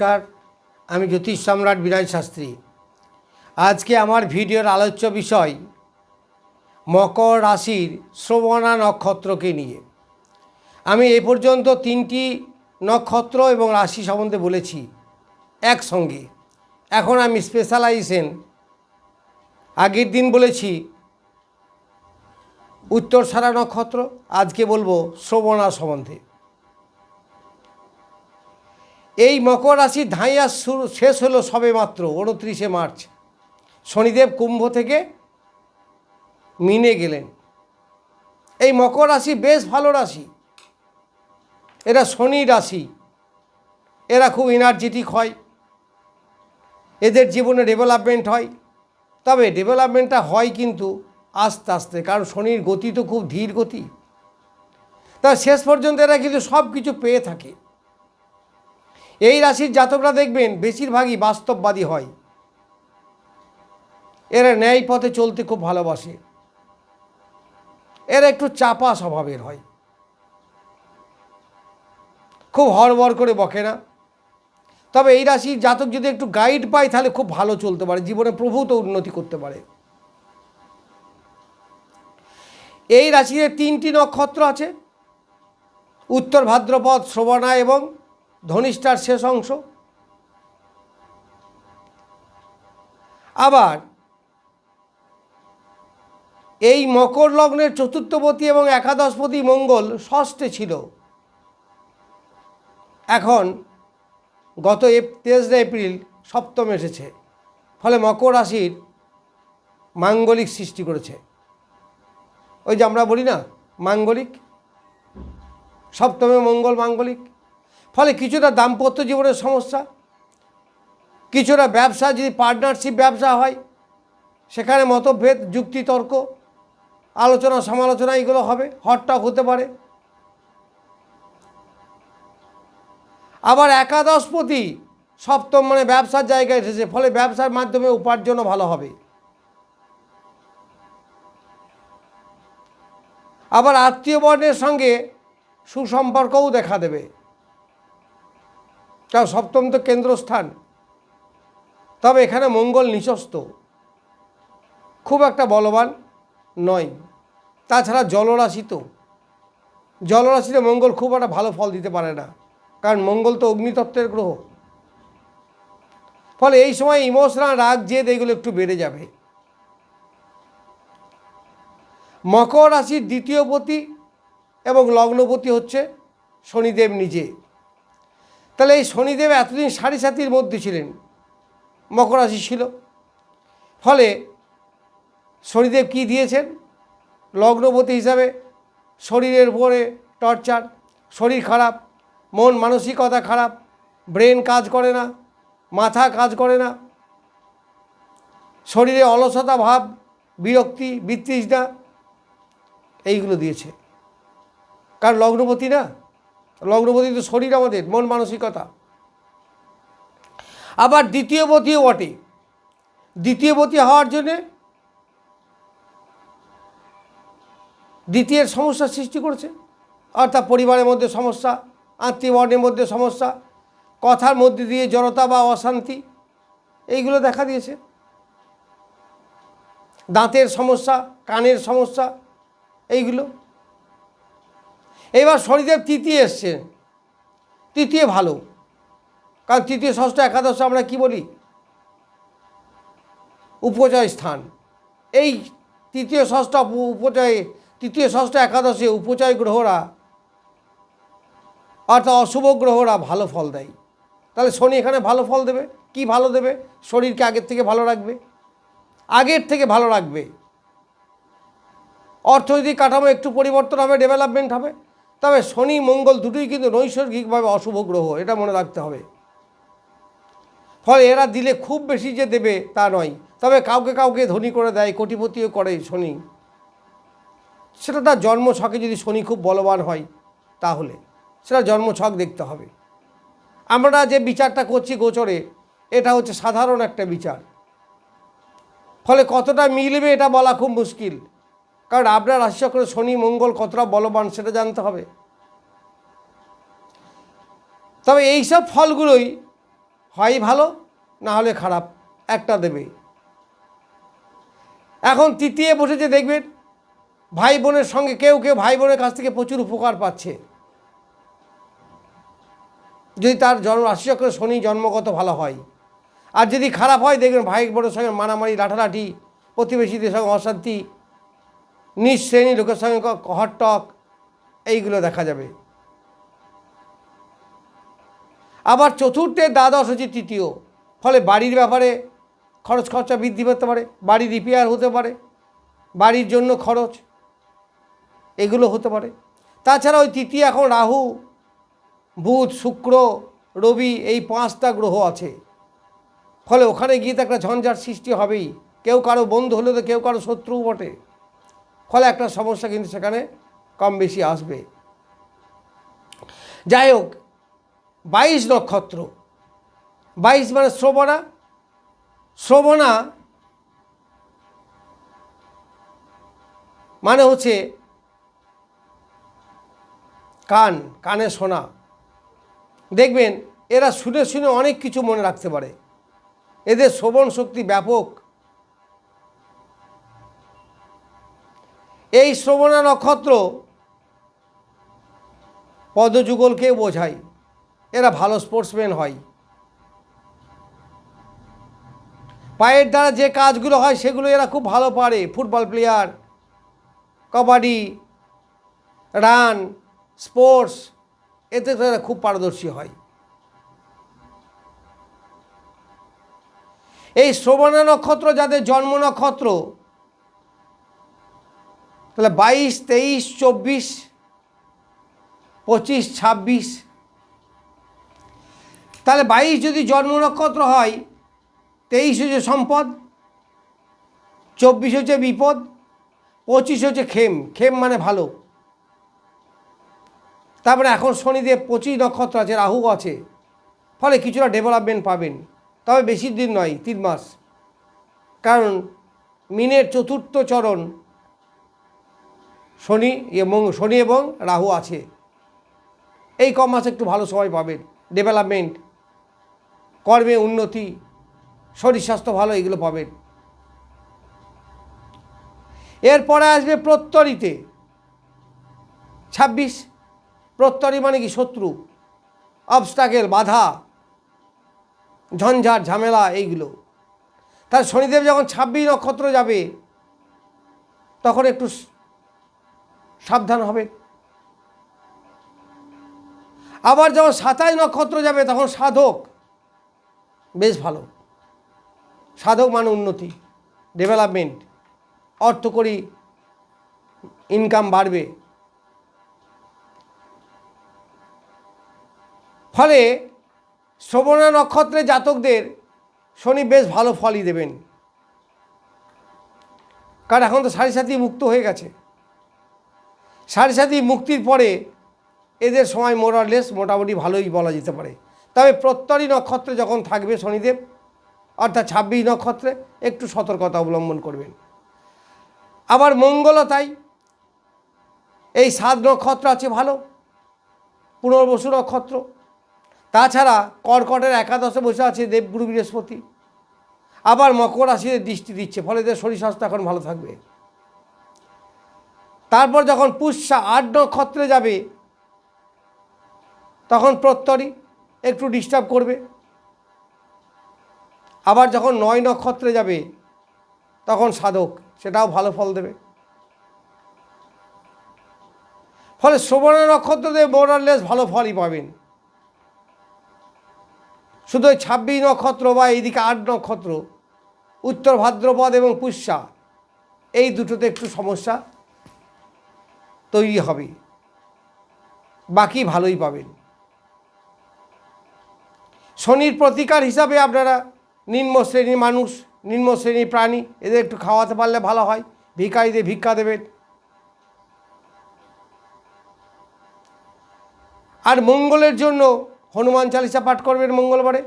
নমস্কার, আমি জ্যোতিষ সম্রাট বিনয় শাস্ত্রী। আজকে আমার ভিডিওর আলোচ্য বিষয়, মকর রাশির শ্রবণা নক্ষত্রকে নিয়ে। আমি এ পর্যন্ত তিনটি নক্ষত্র এবং রাশি সম্বন্ধে বলেছি একসঙ্গে। এখন আমি স্পেশালাইজেশন আগের দিন বলেছি উত্তর সারা নক্ষত্র, আজকে বলব শ্রবণা সম্বন্ধে। এই মকর রাশির ধাইয়া শুরু, শেষ হলো সবে মাত্র উনত্রিশে মার্চ। শনিদেব কুম্ভ থেকে মিনে গেলেন। এই মকর রাশি বেশ ভালো রাশি। এরা শনি রাশি। এরা খুব এনার্জেটিক হয়। এদের জীবনে ডেভেলপমেন্ট হয়। তবে ডেভেলপমেন্টটা হয় কিন্তু আস্তে আস্তে, কারণ শনির গতি তো খুব ধীর গতি। তা শেষ পর্যন্ত এরা কিন্তু সব কিছু পেয়ে থাকে। এই রাশির জাতকরা দেখবেন বেশিরভাগই বাস্তববাদী হয়। এরা ন্যায় পথে চলতে খুব ভালোবাসে। এরা একটু চাপা স্বভাবের হয়। খুব হড়বড় করে বকে না। তবে এই রাশির জাতক যদি একটু গাইড পায়, তাহলে খুব ভালো চলতে পারে। জীবনে প্রভূত উন্নতি করতে পারে। এই রাশির তিনটি নক্ষত্র আছে। উত্তর ভাদ্রপদ, শ্রবণা এবং ধনিষ্ঠার শেষ অংশ। আবার এই মকর লগ্নের চতুর্থপতি এবং একাদশপতি মঙ্গল ষষ্ঠে ছিল। এখন গত তেসরা এপ্রিল সপ্তম এসেছে। ফলে মকর রাশির মাঙ্গলিক সৃষ্টি করেছে। ওই যে আমরা বলি না, মাঙ্গলিক? সপ্তমে মঙ্গল মাঙ্গলিক। ফলে কিছুটা দাম্পত্য জীবনের সমস্যা, কিছুটা ব্যবসা, যদি পার্টনারশিপ ব্যবসা হয়, সেখানে মতভেদ, যুক্তিতর্ক, আলোচনা, সমালোচনা এগুলো হবে হটটক হতে পারে। আবার একাদশপতি সপ্তম মানে ব্যবসার জায়গায় এসেছে, ফলে ব্যবসার মাধ্যমে উপার্জনও ভালো হবে। আবার আত্মীয় বর্ণের সঙ্গে সুসম্পর্কও দেখা দেবে। কারণ সপ্তম তো কেন্দ্রস্থান। তবে এখানে মঙ্গল নিচস্ত খুব একটা বলবান নয়। তাছাড়া জলরাশি তো জলরাশিতে মঙ্গল খুব একটা ভালো ফল দিতে পারে না। কারণ মঙ্গল তো অগ্নিতত্ত্বের গ্রহ। ফলে এই সময় ইমোশনাল রাগ জেদ এগুলো একটু বেড়ে যাবে। মকর রাশির দ্বিতীয় পতি এবং লগ্নপতি হচ্ছে শনিদেব নিজে। তাহলে এই শনিদেব এতদিন সাড়ে সাতির মধ্যে ছিলেন। মকর রাশি ছিল। ফলে শনিদেব কি দিয়েছেন? লগ্নপতি হিসাবে শরীরের উপরে টর্চার, শরীর খারাপ, মন মানসিকতা খারাপ, ব্রেন কাজ করে না, মাথা কাজ করে না, শরীরে অলসতা ভাব, বিরক্তি, বিতৃষ্ণা, এইগুলো দিয়েছে। কারণ লগ্নপতি না? লগ্নপতি তো শরীর আমাদের, মন মানসিকতা। আবার দ্বিতীয়পতিও বটে। দ্বিতীয়পতি হওয়ার জন্যে দ্বিতীয়ের সমস্যা সৃষ্টি করেছে। অর্থাৎ পরিবারের মধ্যে সমস্যা, আত্মীয় বর্ণের মধ্যে সমস্যা, কথার মধ্যে দিয়ে জড়তা বা অশান্তি, এইগুলো দেখা দিয়েছে। দাঁতের সমস্যা, কানের সমস্যা, এইগুলো এবার শনিদেব তৃতীয় এসছে। তৃতীয় ভালো। কারণ তৃতীয় ষষ্ঠ একাদশ আমরা কি বলি? উপজয় স্থান। এই তৃতীয় ষষ্ঠ উপ- উপজয়ে, তৃতীয় ষষ্ঠ একাদশে উপচয় গ্রহরা অর্থাৎ অশুভ গ্রহরা ভালো ফল দেয়। তাহলে শনি এখানে ভালো ফল দেবে? কি ভালো দেবে? শরীরকে আগের থেকে ভালো রাখবে। আগের থেকে ভালো রাখবে। অর্থনৈতিক কাঠামো একটু পরিবর্তন হবে ডেভেলপমেন্ট হবে। তবে শনি, মঙ্গল দুটোই কিন্তু নৈসর্গিকভাবে অশুভ গ্রহ, এটা মনে রাখতে হবে। ফলে এরা দিলে খুব বেশি যে দেবে তা নয়। তবে কাউকে কাউকে ধনী করে দেয়, কোটিপতিও করে শনি। সেটা তার জন্ম ছকে যদি শনি খুব বলবান হয়, তাহলে সেটা জন্ম ছক দেখতে হবে। আমরা যে বিচারটা করছি গোচরে, এটা হচ্ছে সাধারণ একটা বিচার। ফলে কতটা মিলবে এটা বলা খুব মুশকিল। কারণ আপনার রাশিচক্রে শনি, মঙ্গল কতটা বলবান সেটা জানতে হবে। তবে এইসব ফলগুলোই হয় ভালো, না হলে খারাপ, একটা দেবে। এখন তৃতীয় বসেছে দেখবেন, ভাই বোনের সঙ্গে কেউ কেউ ভাই বোনের কাছ থেকে প্রচুর উপকার পাচ্ছে। যদি তার জন্ম রাশিচক্রে শনি জন্মগত ভালো হয়। আর যদি খারাপ হয়, দেখবেন ভাই বোনের সঙ্গে মারামারি, লাঠালাঠি, প্রতিবেশীদের সঙ্গে অশান্তি নিজ শ্রেণি লোকের সঙ্গে হট্টক এইগুলো দেখা যাবে। আবার চতুর্থে দ্বাদশ হচ্ছে তৃতীয়। ফলে বাড়ির ব্যাপারে খরচ খরচা বৃদ্ধি পেতে পারে বাড়ি রিপেয়ার হতে পারে, বাড়ির জন্য খরচ, এগুলো হতে পারে। তাছাড়া ওই তৃতীয় এখন রাহু, বুধ, শুক্র, রবি এই পাঁচটা গ্রহ আছে। ফলে ওখানে গিয়ে তো একটা ঝঞ্ঝাট সৃষ্টি হবেই। কেউ কারও বন্ধু হলে তো কেউ কারও শত্রুও বটে। ফলে একটা সমস্যা কিন্তু সেখানে কম বেশি আসবে। যাই হোক, বাইশ নক্ষত্র। বাইশ মানে শ্রবণা। শ্রবণা মানে হচ্ছে কান, কানে শোনা। দেখবেন, এরা শুনে শুনে অনেক কিছু মনে রাখতে পারে। এদের শ্রবণ শক্তি ব্যাপক। এই শ্রবণা নক্ষত্র পদযুগলকে বোঝায়। এরা ভালো স্পোর্টসম্যান হয়। পায়ের দ্বারা যে কাজগুলো হয়, সেগুলো এরা খুব ভালো পারে। Football player kabaddi run sports এতে তো এরা খুব পারদর্শী হয়। এই শ্রবণা নক্ষত্র যাদের জন্ম নক্ষত্র তাহলে বাইশ, তেইশ, চব্বিশ, পঁচিশ, ছাব্বিশ। তাহলে বাইশ যদি জন্ম নক্ষত্র হয়, তেইশ হচ্ছে সম্পদ, চব্বিশ হচ্ছে বিপদ, পঁচিশ হচ্ছে খেম খেম মানে ভালো। তারপরে এখন শনিদেব পঁচিশ নক্ষত্র আছে, রাহু আছে। ফলে কিছুটা ডেভেলপমেন্ট পাবেন। তবে বেশি দিন নয়, তিন মাস। কারণ মিনের চতুর্থ চরণ শনি এবং শনি এবং রাহু আছে। এই ক মাস একটু ভালো সময় পাবেন। ডেভেলপমেন্ট কর্মে উন্নতি, শরীর স্বাস্থ্য ভালো, এগুলো পাবেন। এরপরে আসবে প্রত্যরিতে। ছাব্বিশ, প্রত্যরি মানে কি শত্রু? অবস্টাকেল বাধা, ঝঞ্ঝাট, ঝামেলা, এইগুলো। তার শনিদেব যখন ছাব্বিশ নক্ষত্র যাবে, তখন একটু সাবধান হবে। আবার যখন সাতাশ নক্ষত্র যাবে, তখন সাধক। বেশ ভালো। সাধক মানে উন্নতি ডেভেলপমেন্ট অর্থকরী ইনকাম বাড়বে। ফলে শ্রবণা নক্ষত্রের জাতকদের শনি বেশ ভালো ফলই দেবেন। কারণ এখন তো সাড়ে সাথী মুক্ত হয়ে গেছে। সাড়ে সাথী মুক্তির পরে এদের সময় মোরালেস মোটামুটি ভালোই বলা যেতে পারে। তবে প্রত্যরী নক্ষত্রে যখন থাকবে শনিদেব, অর্থাৎ ছাব্বিশ নক্ষত্রে, একটু সতর্কতা অবলম্বন করবেন। আবার মঙ্গলও তাই, এই সাত নক্ষত্র আছে ভালো, পুনর্বসু নক্ষত্র। তাছাড়া কর্কটের একাদশে বসে আছে দেবগুরু বৃহস্পতি। আবার মকর রাশিতে দৃষ্টি দিচ্ছে, ফলে এদের শরীর স্বাস্থ্য এখন ভালো থাকবে। তারপর যখন পুষ্যা আট নক্ষত্রে যাবে, তখন প্রত্যরই একটু ডিস্টার্ব করবে। আবার যখন নয় নক্ষত্রে যাবে, তখন সাধক সেটাও ভালো ফল দেবে। ফলে শ্রবণা নক্ষত্রতে মোরাললেস ভালো ফলই পাবেন। শুধু ওই ছাব্বিশ নক্ষত্র বা এইদিকে আট নক্ষত্র, উত্তর ভাদ্রপদ এবং পুষ্যা, এই দুটোতে একটু সমস্যা তৈরি হবে। বাকি ভালোই পাবেন। শনির প্রতিকার হিসাবে আপনারা নিম্ন শ্রেণির মানুষ, নিম্ন শ্রেণির প্রাণী, এদের একটু খাওয়াতে পারলে ভালো হয়। ভিকারিদের ভিক্ষা দেবেন। আর মঙ্গলের জন্য হনুমান চালিসা পাঠ করবেন মঙ্গলবারে।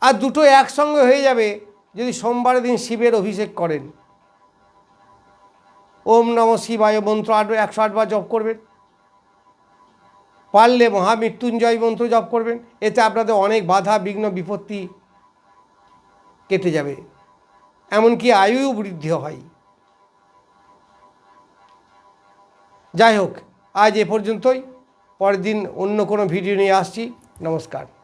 আর দুটো একসঙ্গে হয়ে যাবে যদি সোমবারের দিন শিবের অভিষেক করেন। ওম নম শিবায় মন্ত্র আট একশো আটবার জপ করবেন। পারলে মহামৃত্যুঞ্জয় মন্ত্র জপ করবেন। এতে আপনাদের অনেক বাধা, বিঘ্ন, বিপত্তি কেটে যাবে। এমনকি আয়ুও বৃদ্ধি হয়। যাই হোক, আজ এ পর্যন্তই। পরের দিন অন্য কোনো ভিডিও নিয়ে আসছি। নমস্কার।